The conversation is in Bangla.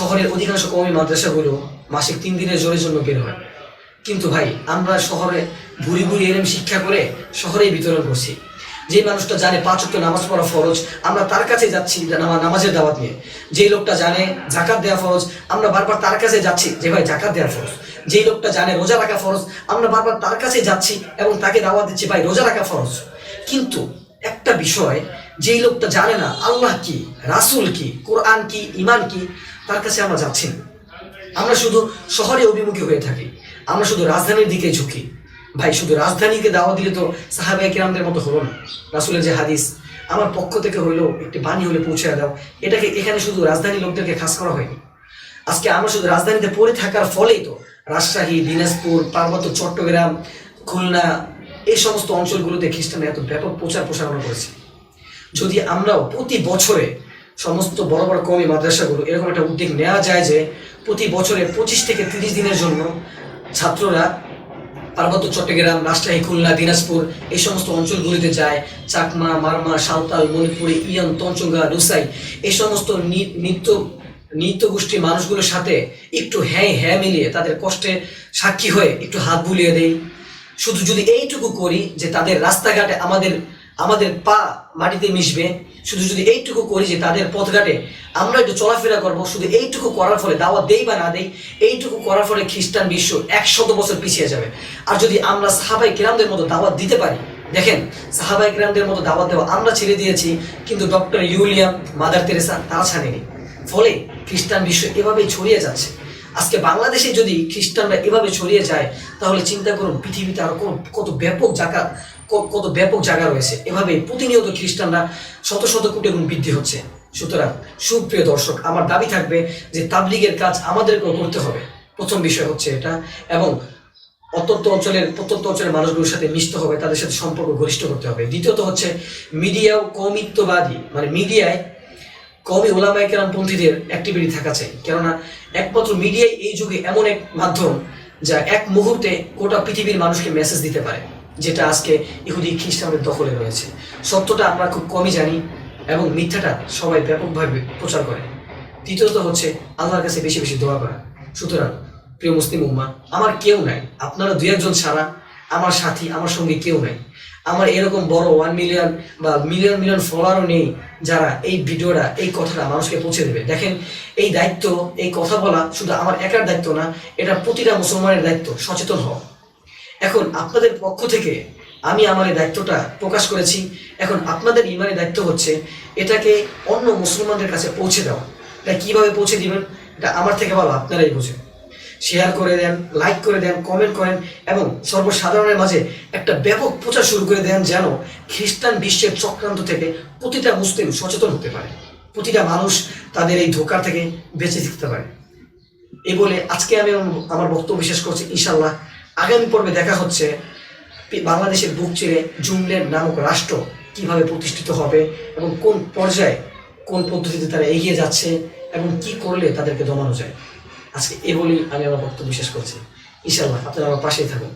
শহরের অধিকাংশ কমি মাদ্রাসাগুলো মাসিক তিন দিনের জোরের জন্য বের হয়। কিন্তু ভাই, আমরা শহরে ভুরি ভুরি এরম শিক্ষা করে শহরেই বিতরণ করছি। যে মানুষটা জানে পাঁচ নামাজ পড়া ফরজ, আমরা তার কাছে যাচ্ছি নামা- নামাজের দাওয়াত নিয়ে। যে লোকটা জানে জাকাত দেওয়া ফরজ, আমরা বারবার তার কাছে যাচ্ছি যে ভাই জাকাত দেওয়া ফরজ। যেই লোকটা জানে রোজা রাখা ফরজ, আমরা বারবার তার কাছে যাচ্ছি এবং তাকে দাওয়াত দিচ্ছি, ভাই, রোজা রাখা ফরজ। কিন্তু একটা বিষয় যেই লোকটা জানে না আল্লাহ কি, রাসূল কি, কোরআন কি ইমান কি, তার কাছে আমরা যাচ্ছি না। আমরা শুধু শহরে অভিমুখী হয়ে থাকি। আমরা শুধু রাজধানীর দিকে ঝুঁকি। ভাই, শুধু রাজধানীকে দাওয়া দিলে তো সাহাবাই কিরামদের মতো হলো না। রাসুলের যে হাদিস, আমার পক্ষ থেকে হইলেও একটি বাণী হলে পৌঁছে দাও। এটাকে এখানে শুধু রাজধানী লোকদেরকে খাস করা হয়নি। আজকে আমরা শুধু রাজধানীতে পড়ে থাকার ফলেই তো রাজশাহী, দিনাজপুর, পার্বত্য চট্টগ্রাম, খুলনা, এই সমস্ত অঞ্চলগুলোতে খ্রিস্টান এত ব্যাপক প্রচার প্রসারণা করেছে। যদি আমরাও প্রতি বছরে সমস্ত বড় বড় কমি মাদ্রাসাগুলো এরকম একটা উদ্যোগ নেওয়া যায় যে প্রতি বছরে পঁচিশ থেকে তিরিশ দিনের জন্য ছাত্ররা পার্বত্য চট্টগ্রাম, রাজশাহী, খুলনা, দিনাজপুর এই সমস্ত অঞ্চলগুলিতে যায়। চাকমা, মারমা, সাঁওতাল, মণিপুরি ইয়ান তঞ্চঙ্গা রুসাই এই সমস্ত নিত্য নৃত্য গোষ্ঠীর মানুষগুলোর সাথে একটু হ্যাঁ হ্যাঁ মিলিয়ে তাদের কষ্টে সাক্ষী হয়ে একটু হাত বুলিয়ে দেই। শুধু যদি এইটুকু করি যে তাদের রাস্তাঘাটে আমাদের আমাদের পা মাটিতে মিশবে। শুধু যদি এইটুকু করি যে তাদের পথঘাটে আমরা একটু চলাফেরা করব, শুধু এইটুকু করার ফলে, দাওয়াত দেই বা না দেই, এইটুকু করার ফলে খ্রিস্টান বিশ্ব একশত বছর পিছিয়ে যাবে। আর যদি আমরা সাহাবাই কিরামদের মতো দাওয়াত দিতে পারি, দেখেন সাহাবাই কিরামদের মতো দাওয়াত দেওয়া আমরা ছেড়ে দিয়েছি, কিন্তু ডক্টর ইউলিয়াম, মাদার তেরেসা তারা ছাড়েনি। ফলে খ্রিস্টান বিশ্ব এভাবেই ছড়িয়ে যাচ্ছে। আজকে বাংলাদেশে যদি খ্রিস্টানরা এভাবে ছড়িয়ে যায়, তাহলে চিন্তা করুন, পৃথিবীতে আরও কত- ব্যাপক জায়গা কত ব্যাপক জায়গা রয়েছে। এভাবে প্রতিনিয়ত খ্রিস্টানরা শত শত কোটি গুণ বৃদ্ধি হচ্ছে। সুতরাং সুপ্রিয় দর্শক, আমার দাবি থাকবে যে তাবলিগের কাজ আমাদেরকেও করতে হবে। প্রথম বিষয় হচ্ছে এটা এবং অত্যন্ত অঞ্চলের প্রত্যন্ত অঞ্চলের মানুষগুলোর সাথে মিশতে হবে, তাদের সাথে সম্পর্ক ঘনিষ্ঠ করতে হবে। দ্বিতীয়ত হচ্ছে মিডিয়াও কৌমিত্ববাদী। মানে মিডিয়ায় কবি ওলামাই কেরাম পন্থীদের অ্যাক্টিভিটি থাকা চাই। কেননা একমাত্র মিডিয়াই এই যুগে এমন এক মাধ্যম যা এক মুহূর্তে গোটা পৃথিবীর মানুষকে মেসেজ দিতে পারে। যেটা আজকে ইহুদি খ্রিস্টানদের দখলে রয়েছে। সত্যটা আমরা খুব কমই জানি এবং মিথ্যাটা সবাই ব্যাপকভাবে প্রচার করে। তৃতীয়ত হচ্ছে আল্লাহর কাছে বেশি বেশি দোয়া করা। সুতরাং, প্রিয় মুসলিম উম্মা, আমার কেউ নাই। আপনারা দু একজন ছাড়া আমার সাথী, আমার সঙ্গে কেউ নাই। আমার এরকম বড় ওয়ান মিলিয়ন বা মিলিয়ন মিলিয়ন ফলোয়ারও নেই যারা এই ভিডিওটা, এই কথাটা মানুষকে পৌঁছে দেবে। দেখেন, এই দায়িত্ব, এই কথা বলা শুধু আমার একার দায়িত্ব না, এটা প্রতিটা মুসলমানের দায়িত্ব, সচেতন হওয়া। এখন আপনাদের পক্ষ থেকে আমি আমার এই দায়িত্বটা প্রকাশ করেছি। এখন আপনাদের ইমানের দায়িত্ব হচ্ছে এটাকে অন্য মুসলমানদের কাছে পৌঁছে দেওয়া। এটা কীভাবে পৌঁছে দিবেন, এটা আমার থেকে ভালো আপনারাই বোঝেন। শেয়ার করে দেন, লাইক করে দেন, কমেন্ট করেন এবং সর্বসাধারণের মাঝে একটা ব্যাপক প্রচার শুরু করে দেন যেন খ্রিস্টান বিশ্বের চক্রান্ত থেকে প্রতিটা মুসলিম সচেতন হতে পারে। প্রতিটা মানুষ তাদের এই ধোকার থেকে বেঁচে থাকতে পারে। এই বলে আজকে আমি আমার- আমার বক্তব্য শেষ করছি। ইনশাল্লাহ আগামী পর্বে দেখা হচ্ছে বাংলাদেশের বুক চিরে জুমলের নামক রাষ্ট্র কীভাবে প্রতিষ্ঠিত হবে এবং কোন পর্যায়ে কোন পদ্ধতিতে তারা এগিয়ে যাচ্ছে এবং কি করলে তাদেরকে দমানো যায়। আজকে এ বলেই আমি আমার বক্তব্য শেষ করছি। ইনশাল্লাহ আপনারা আমার পাশেই থাকুন।